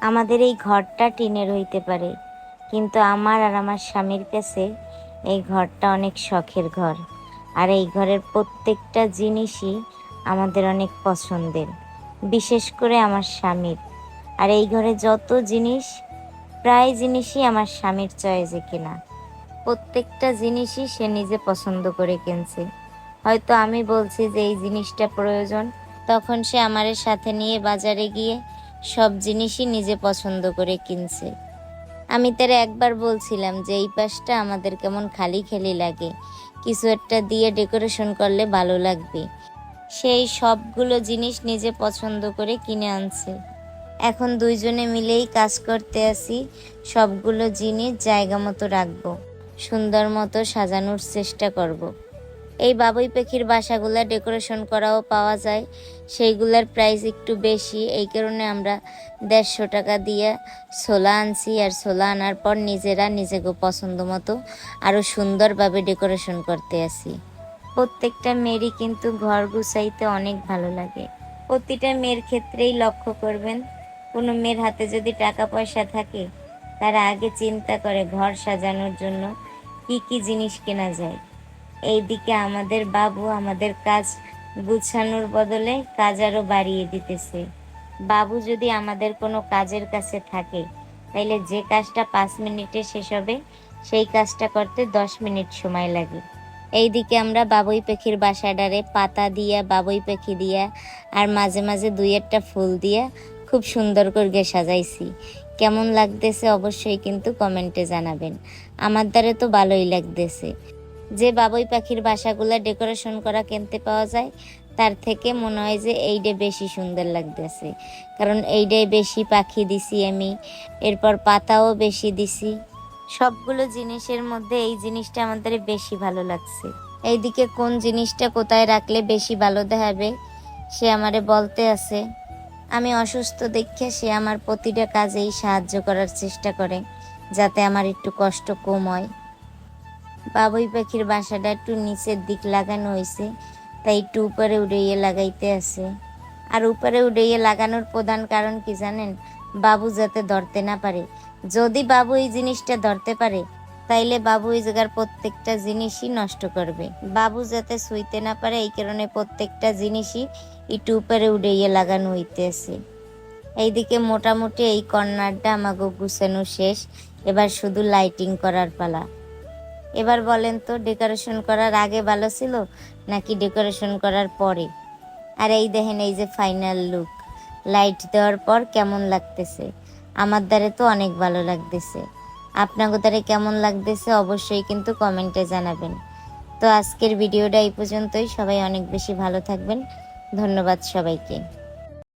আমাদের এই ঘরটা টিনের হইতে পারে। কিন্তু আমার আর আমার স্বামীর কাছে এই ঘরটা অনেক শখের ঘর। আর এই ঘরের প্রত্যেকটা জিনিসই আমাদের অনেক পছন্দের, বিশেষ করে আমার স্বামীর। আর এই ঘরে যত জিনিস, প্রায় জিনিসই আমার স্বামীর চয়েসে কেনা। প্রত্যেকটা জিনিসই সে নিজে পছন্দ করে কিনছে। হয়তো আমি বলছি যে এই জিনিসটা প্রয়োজন, তখন সে আমারের সাথে নিয়ে বাজারে গিয়ে সব জিনিসই নিজে পছন্দ করে কিনছে। আমি তার একবার বলছিলাম যে, এই পাশটা আমাদের কেমন খালি খালি লাগে। কিছু একটা দিয়ে ডেকোরেশন করলে ভালো লাগবে। সেই সবগুলো জিনিস নিজে পছন্দ করে কিনে আনছে। এখন দুইজনে মিলেই কাজ করতে আসি, সবগুলো জিনিস জায়গা মতো রাখব, সুন্দর মতো সাজানোর চেষ্টা করব। এই বাবুই পাখির বাসাগুলো ডেকোরেশন করাও পাওয়া যায়। সেইগুলার প্রাইস একটু বেশি, এই কারণে আমরা দেড়শো টাকা দিয়ে ছোলা আনছি আর ছোলা আনার পর নিজেরা নিজেকে পছন্দ মতো আরও সুন্দরভাবে ডেকোরেশন করতে আসি প্রত্যেকটা মেয়েরই কিন্তু ঘর গুছাইতে অনেক ভালো লাগে। প্রতিটা মেয়ের ক্ষেত্রেই লক্ষ্য করবেন, কোনো মেয়ের হাতে যদি টাকা পয়সা থাকে, তারা আগে চিন্তা করে ঘর সাজানোর জন্য কি কি জিনিস কেনা যায়। এইদিকে আমাদের বাবু আমাদের কাজ গুছানোর বদলে কাজ আরও বাড়িয়ে দিতেছে। বাবু যদি আমাদের কোনো কাজের কাছে থাকে, তাইলে যে কাজটা পাঁচ মিনিটে শেষ হবে, সেই কাজটা করতে দশ মিনিট সময় লাগে। এইদিকে আমরা বাবুই পাখির বাসাডারে পাতা দিয়া, বাবুই পাখি দিয়া, আর মাঝে মাঝে দুই একটা ফুল দিয়া খুব সুন্দর করে সাজাইছি। কেমন লাগতেছে অবশ্যই কিন্তু কমেন্টে জানাবেন। আমার দ্বারে তো ভালোই লাগতেছে। যে বাবুই পাখির বাসাগুলো ডেকোরেশন করা কিনতে পাওয়া যায়, তার থেকে মনে হয় যে এইটা বেশি সুন্দর লাগতেছে। কারণ এইটাই বেশি পাখি দিছি আমি, এরপর পাতাও বেশি দিছি। সবগুলো জিনিসের মধ্যে এই জিনিসটা আমাদের বেশি ভালো লাগছে। এইদিকে কোন জিনিসটা কোথায় রাখলে বেশি ভালো দেখাবে, সে আমারে বলতে আছে। আমি অসুস্থ দেখে সে আমার প্রতিটা কাজেই সাহায্য করার চেষ্টা করে, যাতে আমার একটু কষ্ট কম হয়। বাবুই পাখির বাসাটা একটু নিচের দিক লাগানো হয়েছে তাই একটু উপরে উড়িয়ে লাগাইতে আছে। আর উপরে উড়িয়ে লাগানোর প্রধান কারণ কি জানেন? বাবু যাতে ধরতে না পারে। যদি বাবু এই জিনিসটা ধরতে পারে, তাইলে বাবু এই জায়গার প্রত্যেকটা জিনিসই নষ্ট করবে। বাবু যাতে শুইতে না পারে, এই কারণে প্রত্যেকটা জিনিসই একটু উপরে উড়িয়ে লাগানো হইতেছে। এইদিকে মোটামুটি এই কর্নারটা আমাকে গুছানো শেষ, এবার শুধু লাইটিং করার পালা। এবার বলেন তো ডেকোরেশন করার আগে ভালো ছিল নাকি ডেকোরেশন করার পরে? আর এই দেখেন, এই যে ফাইনাল লুক লাইট দেওয়ার পর কেমন লাগতেছে? আমার দ্বারে তো অনেক ভালো লাগতেছে। আপনাদের দ্বারে কেমন লাগতেছে অবশ্যই কিন্তু কমেন্টে জানাবেন। তো আজকের ভিডিওটা এই পর্যন্তই। সবাই অনেক বেশি ভালো থাকবেন। ধন্যবাদ সবাইকে।